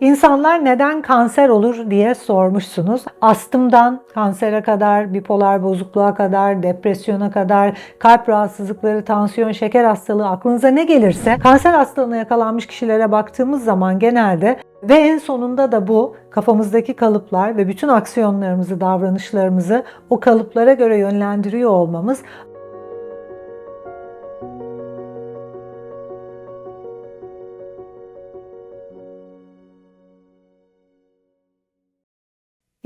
İnsanlar neden kanser olur diye sormuşsunuz. Astımdan kansere kadar, bipolar bozukluğa kadar, depresyona kadar, kalp rahatsızlıkları, tansiyon, şeker hastalığı aklınıza ne gelirse kanser hastalığına yakalanmış kişilere baktığımız zaman genelde ve en sonunda da bu kafamızdaki kalıplar ve bütün aksiyonlarımızı, davranışlarımızı o kalıplara göre yönlendiriyor olmamız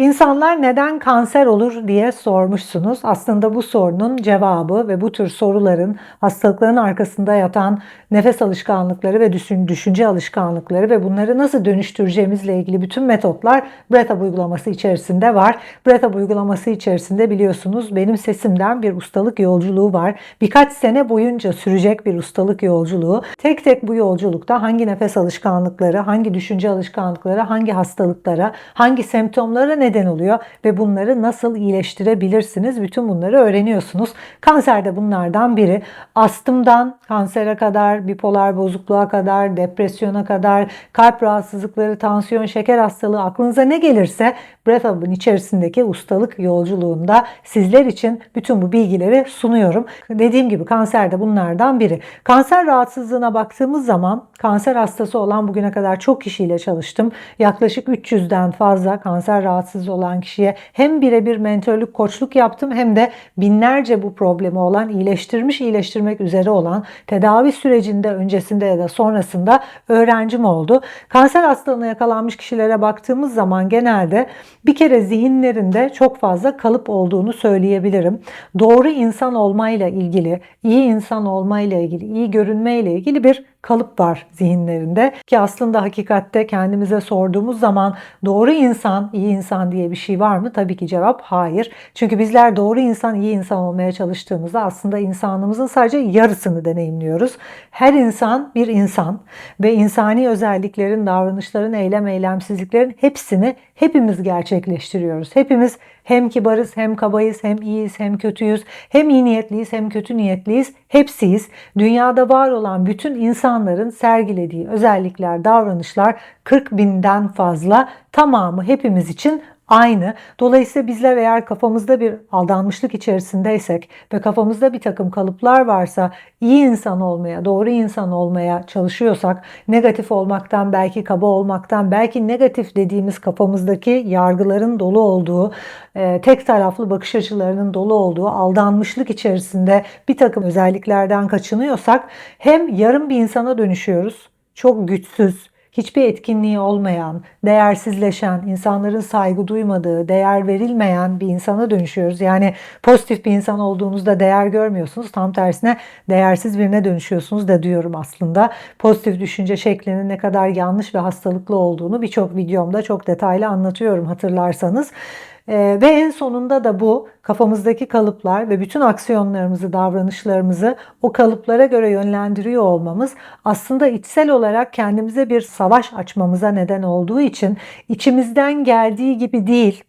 İnsanlar neden kanser olur diye sormuşsunuz. Aslında bu sorunun cevabı ve bu tür soruların hastalıkların arkasında yatan nefes alışkanlıkları ve düşün, düşünce alışkanlıkları ve bunları nasıl dönüştüreceğimizle ilgili bütün metotlar Breath uygulaması içerisinde var. Breath uygulaması içerisinde biliyorsunuz benim sesimden bir ustalık yolculuğu var. Birkaç sene boyunca sürecek bir ustalık yolculuğu. Tek tek bu yolculukta hangi nefes alışkanlıkları, hangi düşünce alışkanlıkları, hangi hastalıklara, hangi semptomlara ne neden oluyor ve bunları nasıl iyileştirebilirsiniz? Bütün bunları öğreniyorsunuz. Kanser de bunlardan biri. Astımdan kansere kadar, bipolar bozukluğa kadar, depresyona kadar, kalp rahatsızlıkları, tansiyon, şeker hastalığı aklınıza ne gelirse Breath Hub'ın içerisindeki ustalık yolculuğunda sizler için bütün bu bilgileri sunuyorum. Dediğim gibi kanser de bunlardan biri. Kanser rahatsızlığına baktığımız zaman kanser hastası olan bugüne kadar çok kişiyle çalıştım. Yaklaşık 300'den fazla kanser rahatsız olan kişiye hem birebir mentörlük, koçluk yaptım hem de binlerce bu problemi olan, iyileştirmiş, iyileştirmek üzere olan tedavi sürecinde öncesinde ya da sonrasında öğrencim oldu. Kanser hastalığına yakalanmış kişilere baktığımız zaman genelde bir kere zihinlerinde çok fazla kalıp olduğunu söyleyebilirim. Doğru insan olmayla ilgili, iyi insan olmayla ilgili, iyi görünmeyle ilgili bir kalıp var zihinlerinde ki aslında hakikatte kendimize sorduğumuz zaman doğru insan, iyi insan diye bir şey var mı? Tabii ki cevap hayır. Çünkü bizler doğru insan, iyi insan olmaya çalıştığımızda aslında insanlığımızın sadece yarısını deneyimliyoruz. Her insan bir insan ve insani özelliklerin, davranışların, eylem eylemsizliklerin hepsini hepimiz gerçekleştiriyoruz. Hepimiz hem kibarız, hem kabayız, hem iyiyiz, hem kötüyüz, hem iyi niyetliyiz, hem kötü niyetliyiz. Hepsiyiz. Dünyada var olan bütün insanların sergilediği özellikler, davranışlar 40 binden fazla tamamı hepimiz için aynı. Dolayısıyla bizler eğer kafamızda bir aldanmışlık içerisindeysek ve kafamızda bir takım kalıplar varsa iyi insan olmaya, doğru insan olmaya çalışıyorsak negatif olmaktan, belki kaba olmaktan, belki negatif dediğimiz kafamızdaki yargıların dolu olduğu, e, tek taraflı bakış açılarının dolu olduğu aldanmışlık içerisinde bir takım özelliklerden kaçınıyorsak hem yarım bir insana dönüşüyoruz. Çok güçsüz, hiçbir etkinliği olmayan, değersizleşen, insanların saygı duymadığı, değer verilmeyen bir insana dönüşüyoruz. Yani pozitif bir insan olduğunuzda değer görmüyorsunuz. Tam tersine değersiz birine dönüşüyorsunuz da diyorum aslında. Pozitif düşünce şeklinin ne kadar yanlış ve hastalıklı olduğunu birçok videomda çok detaylı anlatıyorum hatırlarsanız. Ee, ve en sonunda da bu kafamızdaki kalıplar ve bütün aksiyonlarımızı, davranışlarımızı o kalıplara göre yönlendiriyor olmamız aslında içsel olarak kendimize bir savaş açmamıza neden olduğu için içimizden geldiği gibi değil,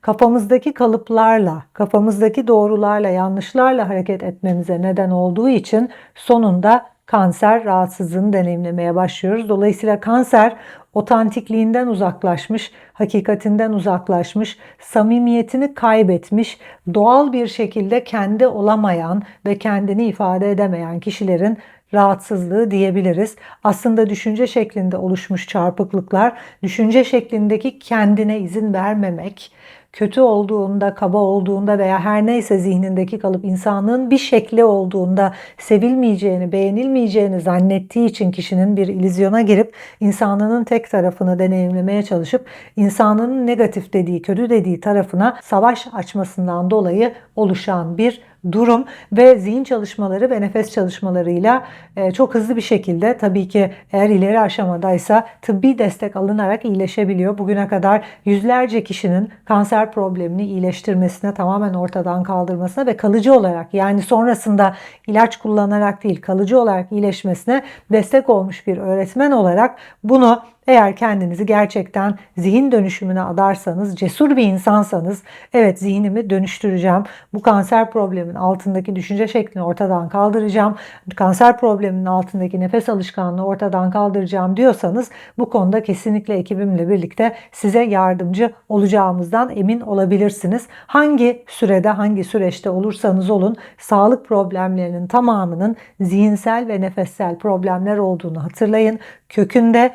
kafamızdaki kalıplarla, kafamızdaki doğrularla, yanlışlarla hareket etmemize neden olduğu için sonunda kanser rahatsızlığını deneyimlemeye başlıyoruz. Dolayısıyla kanser otantikliğinden uzaklaşmış, hakikatinden uzaklaşmış, samimiyetini kaybetmiş, doğal bir şekilde kendi olamayan ve kendini ifade edemeyen kişilerin rahatsızlığı diyebiliriz. Aslında düşünce şeklinde oluşmuş çarpıklıklar, düşünce şeklindeki kendine izin vermemek, kötü olduğunda, kaba olduğunda veya her neyse zihnindeki kalıp insanlığın bir şekli olduğunda sevilmeyeceğini, beğenilmeyeceğini zannettiği için kişinin bir ilizyona girip insanlığın tek tarafını deneyimlemeye çalışıp insanlığın negatif dediği, kötü dediği tarafına savaş açmasından dolayı oluşan bir durum ve zihin çalışmaları ve nefes çalışmalarıyla e, çok hızlı bir şekilde tabii ki eğer ileri aşamadaysa tıbbi destek alınarak iyileşebiliyor. Bugüne kadar yüzlerce kişinin kanser problemini iyileştirmesine, tamamen ortadan kaldırmasına ve kalıcı olarak yani sonrasında ilaç kullanarak değil kalıcı olarak iyileşmesine destek olmuş bir öğretmen olarak bunu Eğer kendinizi gerçekten zihin dönüşümüne adarsanız, cesur bir insansanız, evet zihnimi dönüştüreceğim. Bu kanser problemin altındaki düşünce şeklini ortadan kaldıracağım. Kanser probleminin altındaki nefes alışkanlığı ortadan kaldıracağım diyorsanız bu konuda kesinlikle ekibimle birlikte size yardımcı olacağımızdan emin olabilirsiniz. Hangi sürede, hangi süreçte olursanız olun sağlık problemlerinin tamamının zihinsel ve nefessel problemler olduğunu hatırlayın. Kökünde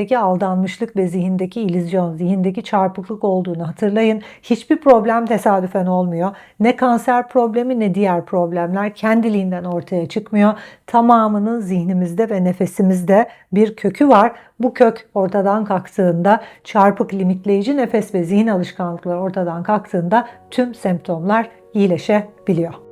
zihindeki aldanmışlık ve zihindeki illüzyon, zihindeki çarpıklık olduğunu hatırlayın. Hiçbir problem tesadüfen olmuyor. Ne kanser problemi ne diğer problemler kendiliğinden ortaya çıkmıyor. Tamamının zihnimizde ve nefesimizde bir kökü var. Bu kök ortadan kalktığında çarpık limitleyici nefes ve zihin alışkanlıkları ortadan kalktığında tüm semptomlar iyileşebiliyor.